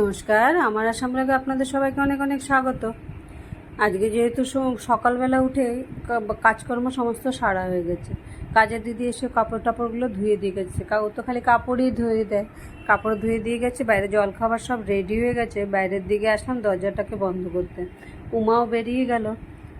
নমস্কার, আমার আসাম লাগে আপনাদের সবাইকে অনেক অনেক স্বাগত। আজকে যেহেতু সকালবেলা উঠে কাজকর্ম সমস্ত সারা হয়ে গেছে। কাজের দিদি এসে কাপড় টাপড়গুলো ধুয়ে দিয়ে গেছে। ও তো খালি কাপড়ই ধুয়ে দেয়। কাপড় ধুয়ে দিয়ে গেছে, বাইরে জল খাবার সব রেডি হয়ে গেছে। বাইরের দিকে আসলাম দরজাটাকে বন্ধ করতে। উমাও বেরিয়ে গেল।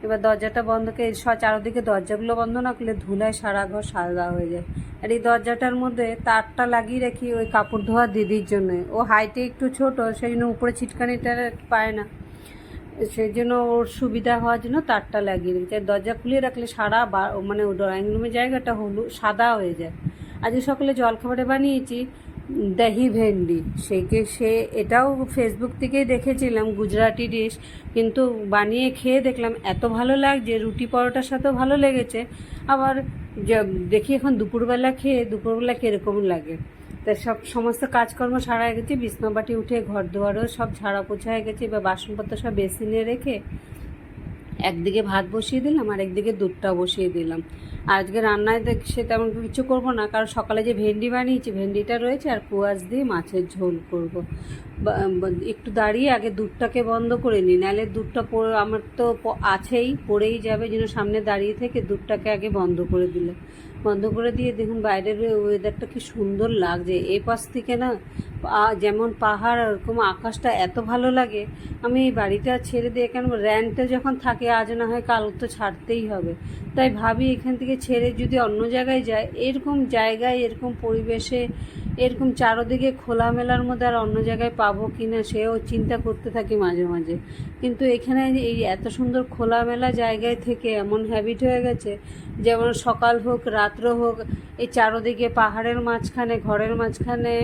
এবার দরজাটা বন্ধ করে চারদিকে দরজাগুলো বন্ধ না করলে ধুলায় সারা ঘর সাদা হয়ে যায়। আর এই দরজাটার মধ্যে তারটা লাগিয়ে রাখি ওই কাপড় ধোয়া দিদির জন্য। ও হাইটে একটু ছোট, সেই জন্য উপরে ছিটকানিটা পায় না। সেই জন্য ওর সুবিধা হওয়ার জন্য তারটা লাগিয়ে রেখেছে দরজা খুলে রাখলে সারা মানে ড্রয়িং রুমের জায়গাটা হলু সাদা হয়ে যায়। আজকে সকালে জলখাবারে বানিয়েছি দহি ভেন্ডি। সেইকে সে, এটাও ফেসবুক থেকেই দেখেছিলাম, গুজরাটি ডিশ কিন্তু বানিয়ে খেয়ে দেখলাম, এত ভালো লাগছে, রুটি পরোটার সাথেও ভালো লেগেছে। আবার দেখি এখন দুপুরবেলা খেয়ে, দুপুরবেলা কীরকম লাগে। তা সব সমস্ত কাজকর্ম সারা হয়ে গেছে, বিছনাবাটি উঠে ঘর দুয়ারও সব ঝাড়া পোছা হয়ে গেছে বা বাসনপত্র সব বেসিনে রেখে একদিকে ভাত বসিয়ে দিলাম আর একদিকে দুধটা বসিয়ে দিলাম। আজকে রান্নায় সে তেমন কিছু করব না, কারণ সকালে যে ভেন্ডি বানিয়েছি, ভেন্ডিটা রয়েছে আর কুয়াশ দিয়ে মাছের ঝোল করব। একটু দাঁড়িয়ে আগে দুধটাকে বন্ধ করে নিই, নাহলে দুধটা আমার তো আছেই, পড়েই যাবে, যেন সামনে দাঁড়িয়ে থেকে দুধটাকে আগে বন্ধ করে দিলে বন্ধ করে দিয়ে দেখুন বাইরের ওয়েদারটা কি সুন্দর লাগছে। এ পাশ থেকে না যেমন পাহাড় ওরকম আকাশটা এত ভালো লাগে, আমি এই বাড়িটা ছেড়ে দিয়ে কেন র্যান্টে যখন থাকে আজ না হয় কাল তো ছাড়তেই হবে। তাই ভাবি এখান থেকে ছেড়ে যদি অন্য জায়গায় যায়, এরকম জায়গায়, এরকম পরিবেশে এরকম চারোদিকে খোলামেলার মধ্যে আর অন্য জায়গায় পাবো কি না সেও চিন্তা করতে থাকি মাঝে মাঝে। কিন্তু এখানে এই এত সুন্দর খোলামেলা জায়গায় থেকে এমন হ্যাবিট হয়ে গেছে, যেমন সকাল হোক, রাত্র হোক, এই চারোদিকে পাহাড়ের মাঝখানে, ঘরের মাঝখানে,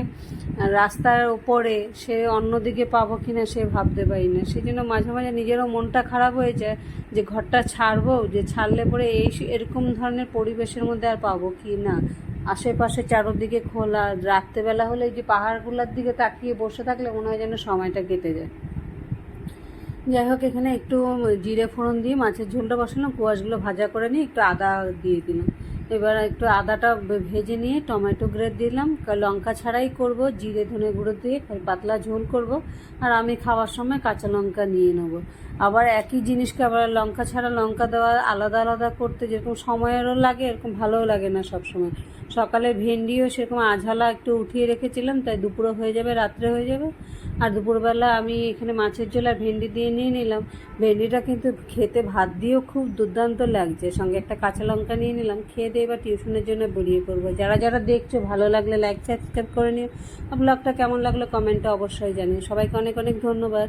রাস্তার ওপরে সে অন্যদিকে পাবো কি না সে ভাবতে পারি না। সেই জন্য মাঝে মাঝে নিজেরও মনটা খারাপ হয়ে যায় যে ঘরটা ছাড়বো, যে ছাড়লে পরে এই এরকম ধরনের পরিবেশের মধ্যে আর পাবো কি না আশেপাশে চারোদিকে খোলা, রাত্রেবেলা হলে এই যে পাহাড়গুলোর দিকে তাকিয়ে বসে থাকলে মনে হয় যেন সময়টা কেটে যায়। যাই হোক, এখানে একটু জিরে ফোড়ন দিয়ে মাছের ঝোলটা বসালাম, কুয়াশগুলো ভাজা করে নিয়ে একটু আদা দিয়ে দিলাম। এবার একটু আদাটা ভেজে নিয়ে টমেটো গ্রেট দিলাম। লঙ্কা ছাড়াই করব, জিরে ধনে গুঁড়ো দিয়ে পাতলা ঝোল করব, আর আমি খাওয়ার সময় কাঁচা লঙ্কা নিয়ে নেব। আবার একই জিনিসকে আবার লঙ্কা ছাড়া লঙ্কা দেওয়া আলাদা আলাদা করতে যেরকম সময়েরও লাগে, এরকম ভালোও লাগে না সব সময় সকালে ভেন্ডিও সেরকম আঝালা একটু উঠিয়ে রেখেছিলাম, তাই দুপুরে হয়ে যাবে, রাত্রে হয়ে যাবে। আর দুপুরবেলা আমি এখানে মাছের ঝোল আর ভেন্ডি দিয়ে নিয়ে নিলাম। ভেন্ডিটা কিন্তু খেতে ভাত দিয়েও খুব দুর্দান্ত লাগছে। সঙ্গে একটা কাঁচা লঙ্কা নিয়ে নিলাম, খেয়ে দিয়ে এবার টিউশনের জন্য বেরিয়ে পড়ব। যারা যারা দেখছ ভালো লাগলে লাইক সাবস্ক্রাইব করে নিও। ব্লগটা কেমন লাগল কমেন্টে অবশ্যই জানিও। সবাইকে অনেক অনেক ধন্যবাদ।